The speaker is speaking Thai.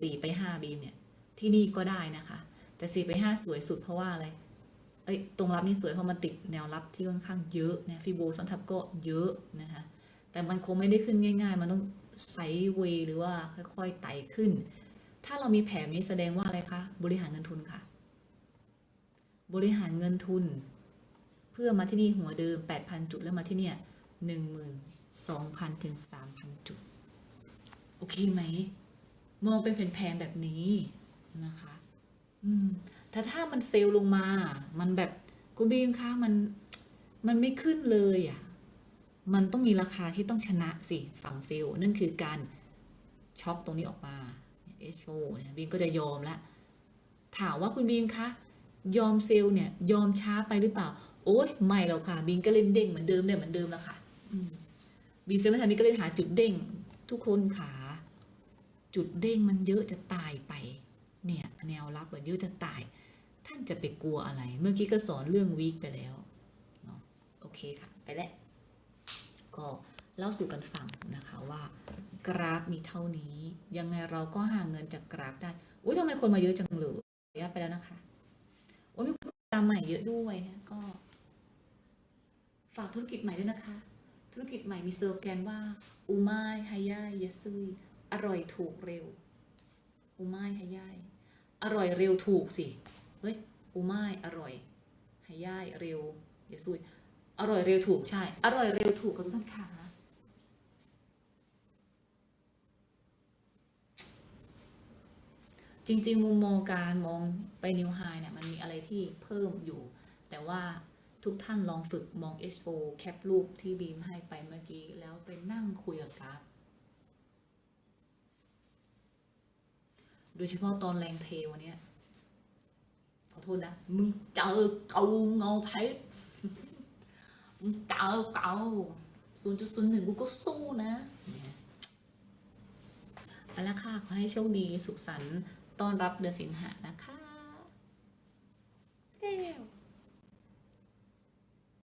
สี่ไปห้าบีมเนี่ย ที่นี่ก็ได้นะคะ แต่สี่ไปห้าสวยสุดเพราะว่าอะไร เอ้ย ตรงรับนี่สวยเพราะมันติดแนวรับที่ค่อนข้างเยอะนะฟิโบซ้อนทับก็เยอะนะคะ แต่มันคงไม่ได้ขึ้นง่าย ๆ มันต้องไซเวย์หรือว่าค่อยๆไต่ขึ้น ถ้าเรามีแผนนี้แสดงว่าอะไรคะ บริหารเงินทุนค่ะ บริหารเงินทุน เพื่อมาที่นี่หัวเดิม 8,000 จุดแล้วมาที่เนี่ย12,000 ถึง 3,000 จุด โอเคไหม มองเป็นแผนๆแบบนี้นะคะอืมแต่ถ้ามันเฟลลงมา มันแบบคุณบีมคะมันมันไม่ขึ้นเลยอะ มันต้องมีราคาที่ต้องชนะสิฝั่งเซลล์นั่นคือการช็อปตรงนี้ออกมาเอชโเนี่ยบีมก็จะยอมละ ถามว่าคุณบีมคะยอมเซลล์เนี่ย ยอมช้าไปหรือเปล่า โอ้ยไม่หรอกค่ะบีมก็เล่นเด้งเหมือนเดิมเนี่ยเหมือนเดิมแล้วค่ะบีมเซลล์ไม่ทันบีมก็เล่นหาจุดเด้งทุกคนขา จุดเด้งมันเยอะจะตายไป เนี่ยแนวรับอะเยอะจะตาย ท่านจะไปกลัวอะไร เมื่อกี้ก็สอนเรื่องวีคไปแล้วเนาะโอเคค่ะ ไปแล้วก็เล่าสู่กันฟังนะคะว่ากราฟมีเท่านี้ ยังไงเราก็หาเงินจากกราฟได้อุ้ยทำไมคนมาเยอะจังเลยขออนุญาตไปแล้วนะคะโอ้ยมีคนตามใหม่เยอะด้วยนะก็ ฝากธุรกิจใหม่ด้วยนะคะ ธุรกิจใหม่มีสโลแกนว่าอูมายฮายายยซุย อร่อยถูกเร็วอูมายฮายายอร่อยเร็วถูกสิเฮ้ยอูมายอร่อยฮายายเร็วยะซุยอร่อยเร็วถูกใช่ อร่อยเร็วถูกกับทุกท่านค่ะจริงๆ มุมมองการมองไปนิวไฮเนี่ยมันมีอะไรที่เพิ่มอยู่ แต่ว่าทุกท่านลองฝึกมอง H4 แคปรูปที่บีมให้ไปเมื่อกี้ แล้วไปนั่งคุยกับกราฟ ดยเฉพาะตอนแรงเทวันเนี้ยขอโทษนะ มึงเจอเกาเงาเพชรมึงเจอเกาศูนย์จุดศูนย์หนึ่งกูก็สู้นะเนี่ยไปแล้วค่ะ ขอให้โชคดีสุขสันต์ต้อนรับเดือนสิงหานะคะ